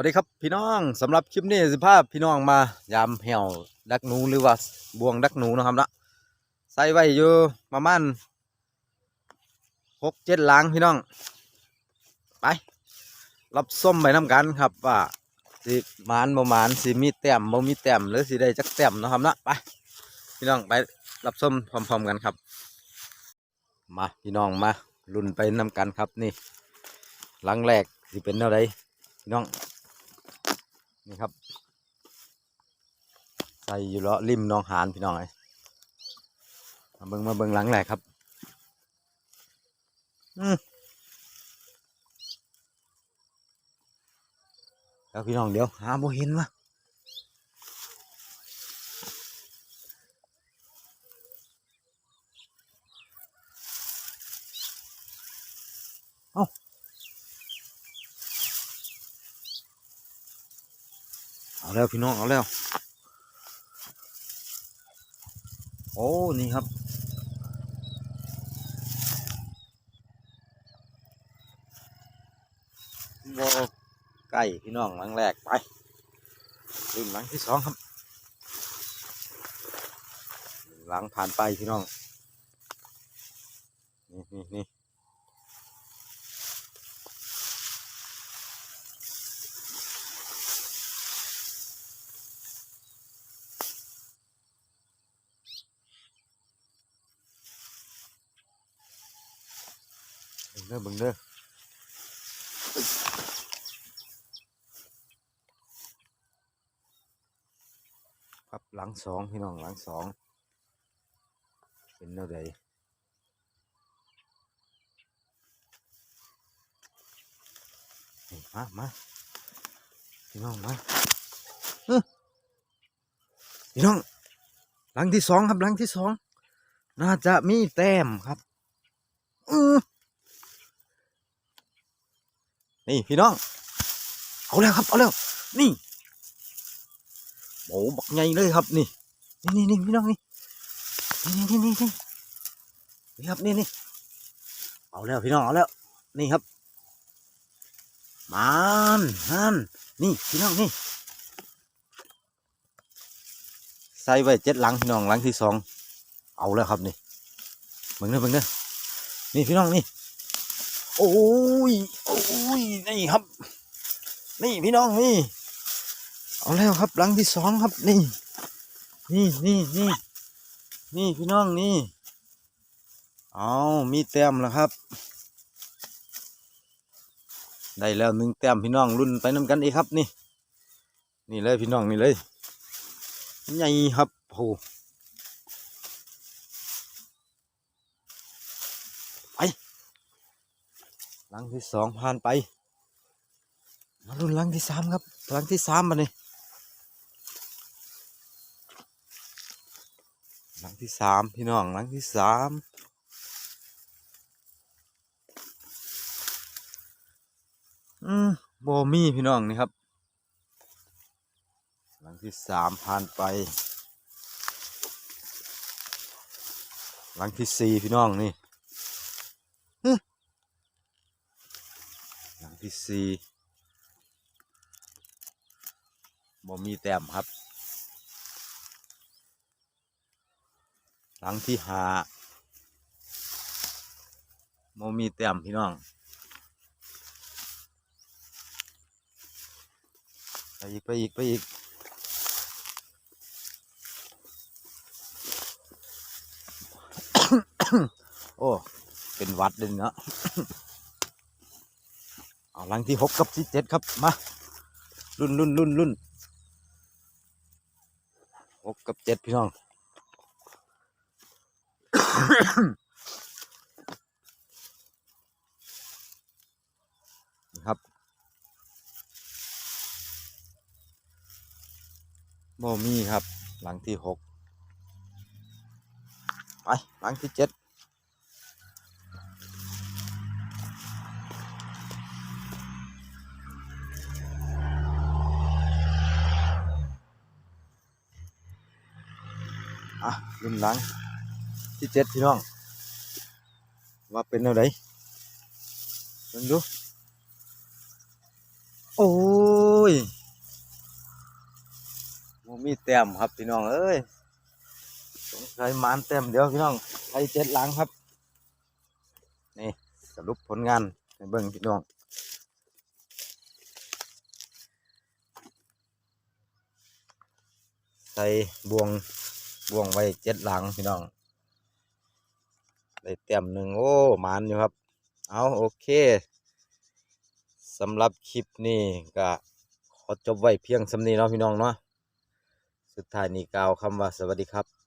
วัสดีครับพี่น้องสำหรับคลิปนี้สิภาพพี่น้องมายามเหี่ยวดักหนูหรือว่าบวงดักหนูนะครับละใส่ไว้อยู่ประมาณหกเจ็ดหลังพี่น้อง ไป รับส้มไปน้ำกันครับว่าสิมานบ่มานสิมีแต้มบ่มีแต้มหรือสิได้จักแต้มนะครับนะไปพี่น้องไปรับส้มพร้อมๆกันครับ มาพี่น้องมาลุ้นไปน้ำกันครับนี่หลังแรกสิเป็นเท่าไรพี่น้อง นี่ครับ ใส่อยู่เลาะริมน้องหานพี่น้องไอ้ยมาเบิงมาเบิงหลังแหละครับ อืมแล้วพี่น้องเดี๋ยวหาบ่เห็นวะ เอาแล้วพี่น้องเอาแล้ว โอ้ นี่ครับโบไก่พี่น้องหลังแรกไปรุ่นหลังที่สองครับ หลังผ่านไปพี่น้อง นี่นี่นี่ เด้อบิ่งเด้อครับหลังสองพี่น้องหลังสองเป็นเท่าใดนี่มามาพี่น้องมาเออพี่น้อง หลังที่สองครับหลังที่สองน่าจะมีแต้มครับ อือ นี่พี่น้อง เอาแล้วครับ เอาแล้ว นี่โอ้บักใหญ่เลยครับ นี่ นี่นี่นพี่น้องนี่ นี่นี่นี่นี่นี่ครับนี่นี่เอาแล้วพี่น้องเอาแล้ว นี่ครับมันมันนี่พี่น้องนี่ใส่ไว้เจ็ดหลังพี่น้องหลังที่สองเอาแล้วครับนี่เบิ่งเด้อเบิ่งเด้อนี่พี่น้องนี่ โอ้ยโอ้ยนี่ครับ นี่พี่น้องนี่ เอาแล้วครับหลังที่สองครับนี่ นี่นี่นี่นี่พี่น้องนี่ เอามีแต้มแล้วครับ ได้แล้วหนึ่งแต้มพี่น้องรุ่นไปน้ำกันเอีกครับนี่ นี่เลยพี่น้องนี่เลยใหญ่ครับโอ้ไป หลังที่สองผ่านไป มารุ่นหลังที่สามครับหลังที่สามมาเนี่ยหลังที่สามพี่น้องหลังที่สามอืมบมีพี่น้องนี่ครับ หลังที่สามผ่านไป หลังที่สี่พี่น้องนี่ หลังที่สี่บ่มีแต้มครับ หลังที่ห้าบ่มีแต้มพี่น้องไปอีกไปอีกไปอีกโอ้ เป็นวัดเลยเนาะ เอาหลังที่หกกับที่เจ็ดครับมารุ่นรุ่นรุ่นรุ่นหกกับเจ็ดพี่น้องนะครับบ่มีครับ หลังที่หกไปหลังที่เจ็ด อะรุ่นหลังที่เจ็ดพี่น้อง ว่าเป็นเอาไดเบิ่งดู โอ้ยมีแต้มครับพี่น้องเอ้ยสงสัยมานแต้มเดียวพี่น้องไทเจ็ดหลังครับ นี่สรุปผลงานให้เบิ่งพี่น้องใส่บวง บ่วงไว้เจ็ดหลังพี่น้องได้เต็มหนึ่งโอ้หมานอยู่ครับ เอาโอเคสำหรับคลิปนี้ก็ขอจบไว้เพียงสำนีเนาะพี่น้องเนาะสุดท้ายนี้กล่าวคำว่าสวัสดีครับ